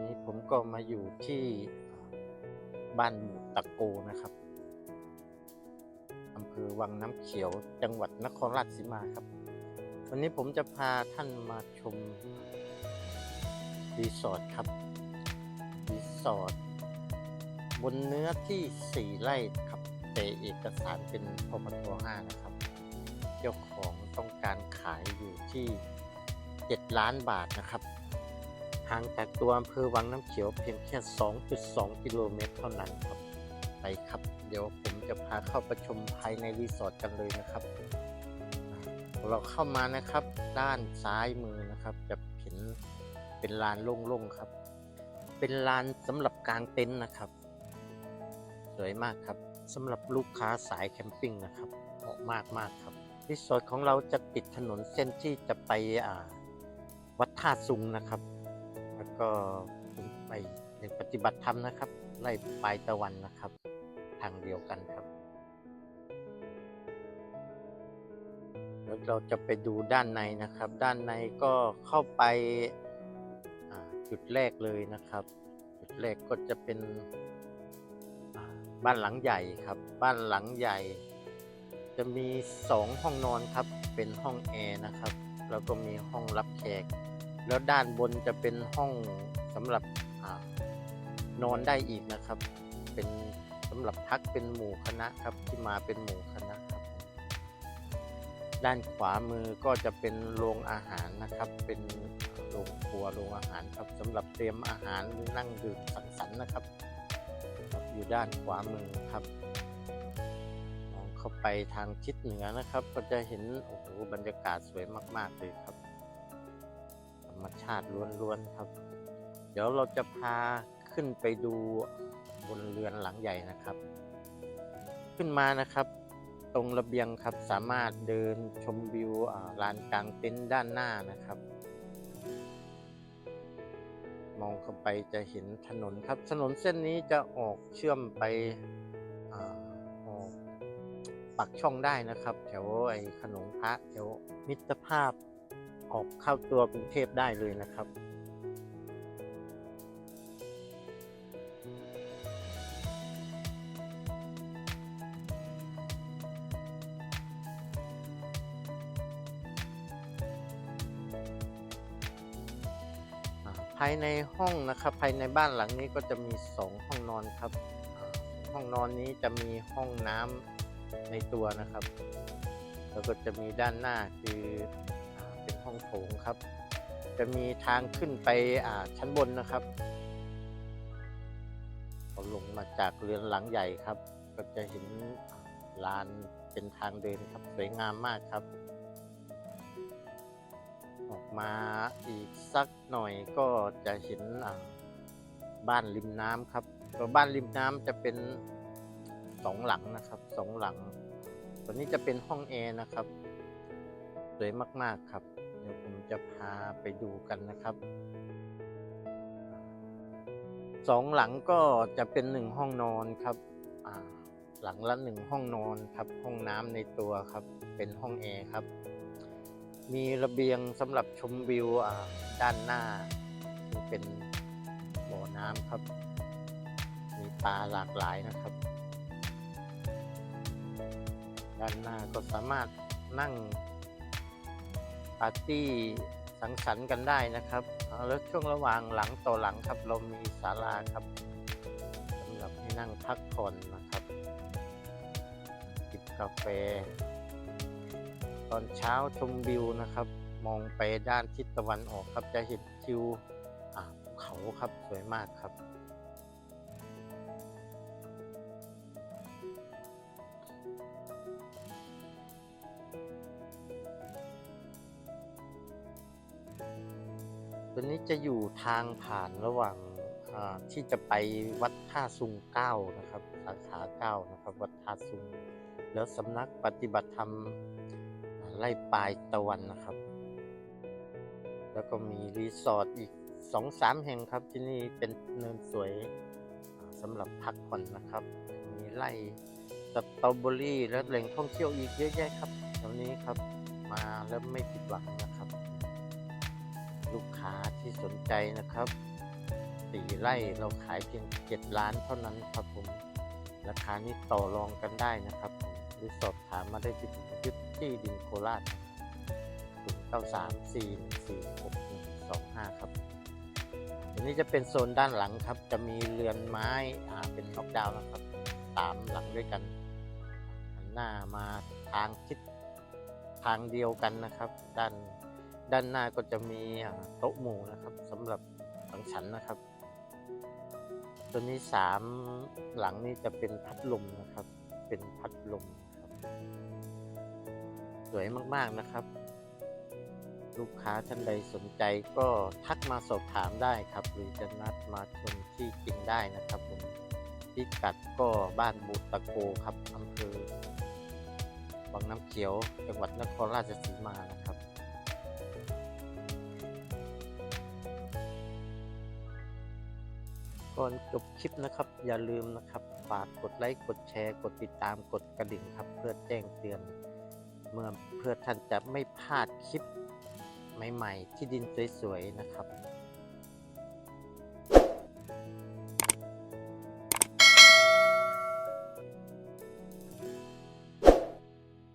นี้ผมก็มาอยู่ที่บ้านตะโกนะครับอำเภอวังน้ำเขียวจังหวัดนครราชสีมาครับ วันนี้ผมจะพาท่านมาชมรีสอร์ทครับรีสอร์ทบนเนื้อที่ 4 ไร่ครับแต่เอกสารเป็นพมท5นะครับ เจ้าของต้องการขายอยู่ที่ 7 ล้านบาทนะครับ ห่างจากตัวอำเภอวังน้ำเขียวเพียงแค่ 2.2 กิโลเมตรเท่านั้นครับ ไปครับ เดี๋ยวผมจะพาเข้าประชมภายในรีสอร์ทกันเลยนะครับ เราเข้ามานะครับ ด้านซ้ายมือนะครับ จะเห็นเป็นลานโล่งๆครับ เป็นลานสำหรับกางเต็นท์นะครับ สวยมากครับสำหรับลูกค้าสายแคมปิ้งนะครับเหมาะมากมากครับรีสอร์ทของเราจะติดถนนเส้นที่จะไปวัดท่าซุงนะครับ แล้วก็ไปในปฏิบัติธรรมนะครับไล่ปลายตะวันนะครับ ทางเดียวกันครับแล้วเราจะไปดูด้านในนะครับ ด้านในก็เข้าไปจุดแรกเลยนะครับ จุดแรกก็จะเป็นบ้านหลังใหญ่ครับ บ้านหลังใหญ่ จะมีสองห้องนอนครับ เป็นห้องแอร์นะครับ แล้วก็มีห้องรับแขก แล้วด้านบนจะเป็นห้องสำหรับอนอนได้อีกนะครับ เป็นสำหรับพักเป็นหมู่คณะครับที่มาเป็นหมู่คณะครับ ด้านขวามือก็จะเป็นโรงอาหารนะครับ เป็นโรงครัวโรงอาหารครับสำหรับเตรียมอาหารหรือนั่งดื่มสังสรรค์นะครับ อยู่ด้านขวามือครับมองเข้าไปทางทิศเหนือนะครับ ก็จะเห็นโอ้โหบรรยากาศสวยมาก ๆเลยครับ รรมชาติล้วนๆครับ เดี๋ยวเราจะพาขึ้นไปดูบนเรือนหลังใหญ่นะครับ ขึ้นมานะครับ ตรงระเบียงครับสามารถเดินชมวิวลานกลางเต็นท์ด้านหน้านะครับ มองเข้าไปจะเห็นถนนครับ ถนนเส้นนี้จะออกเชื่อมไปอออกปักช่องได้นะครับ แถวไอ้ขนงพระแถวมิตรภาพ ออกเข้าตัวกรุงเทพได้เลยนะครับภายในห้องนะครับภายในบ้านหลังนี้ก็จะมีสองห้องนอนครับ ห้องนอนนี้จะมีห้องน้ำในตัวนะครับ แล้วก็จะมีด้านหน้าคือ โถงครับ จะมีทางขึ้นไปอ่าชั้นบนนะครับพอลงมาจากเรือนหลังใหญ่ครับ ก็จะเห็นลานเป็นทางเดินครับสวยงามมากครับ ออกมาอีกสักหน่อยก็จะเห็นบ้านริมน้ำครับตัวบ้านริมน้ำจะเป็นสองหลังนะครับสองหลังตัวนี้จะเป็นห้องแอร์นะครับ สวยมาก ๆ ครับ เดี๋ยวผมจะพาไปดูกันนะครับสองหลังก็จะเป็นหนึ่งห้องนอนครับหลังละหนึ่งห้องนอนครับ ห้องน้ำในตัวครับ เป็นห้องแอร์ครับ มีระเบียงสำหรับชมวิวด้านหน้า เป็นบ่อน้ำครับ มีปลาหลากหลายนะครับ ด้านหน้าก็สามารถนั่ง ปาร์ตี้สังสรรค์กันได้นะครับ แล้วช่วงระหว่างหลังต่อหลังครับเรามีศาลาครับสำหรับให้นั่งพักผ่อนนะครับจิบกาแฟ ตอนเช้าชมวิวนะครับ มองไปด้านทิศตะวันออกครับจะเห็นทิวภูเขาครับสวยมากครับ ตัวนี้จะอยู่ทางผ่านระหว่างที่จะไปวัดท่าซุงเก้านะครับสาขาเก้านะครับ วัดท่าซุง แล้วสำนักปฏิบัติธรรมไล่ปลายตะวันนะครับ แล้วก็มีรีสอร์ทอีกสองสามแห่งครับที่นี่เป็นเนินสวยสำหรับพักผ่อนนะครับ มีไล่สตรอเบอรี่และแหล่งท่องเที่ยวอีกเยอะแยะครับแถวนี้ครับมาแล้วไม่ผิดหวังนะครับ ลูกค้า ที่สนใจนะครับสี่ไร่เราขายเพียงเจ็ดล้านเท่านั้นครับผม ราคานี้ต่อรองกันได้นะครับผมหรือสอบถามมาได้ที่ยึดที่ดินโคราชศูนย์เก้าสามสี่สี่หกหนึ่งสองห้าครับอันนี้จะเป็นโซนด้านหลังครับ จะมีเรือนไม้อ่าเป็นน็อกดาวน์นะครับสามหลังด้วยกันหันหน้ามาทางทิศทางเดียวกันนะครับ ด้าน ด้านหน้าก็จะมีโต๊ะหมู่นะครับสำหรับสังสรรค์นะครับ ตัวนี้สามหลังนี้จะเป็นพัดลมนะครับ เป็นพัดลมนะครับ สวยมากๆนะครับ ลูกค้าท่านใดสนใจก็ทักมาสอบถามได้ครับ หรือจะนัดมาชมที่จริงได้นะครับผมพิกัดก็บ้านบูตะโกครับอำเภอวังน้ำเขียวจังหวัดนครราชสีมานะครับ ก่อนจบคลิปนะครับ อย่าลืมนะครับฝากกดไลค์กดแชร์ กดติดตามกดกระดิ่งครับ เพื่อแจ้งเตือน เมื่อเพื่อท่านจะไม่พลาดคลิปใหม่ ๆ ที่ดินสวยๆนะครับ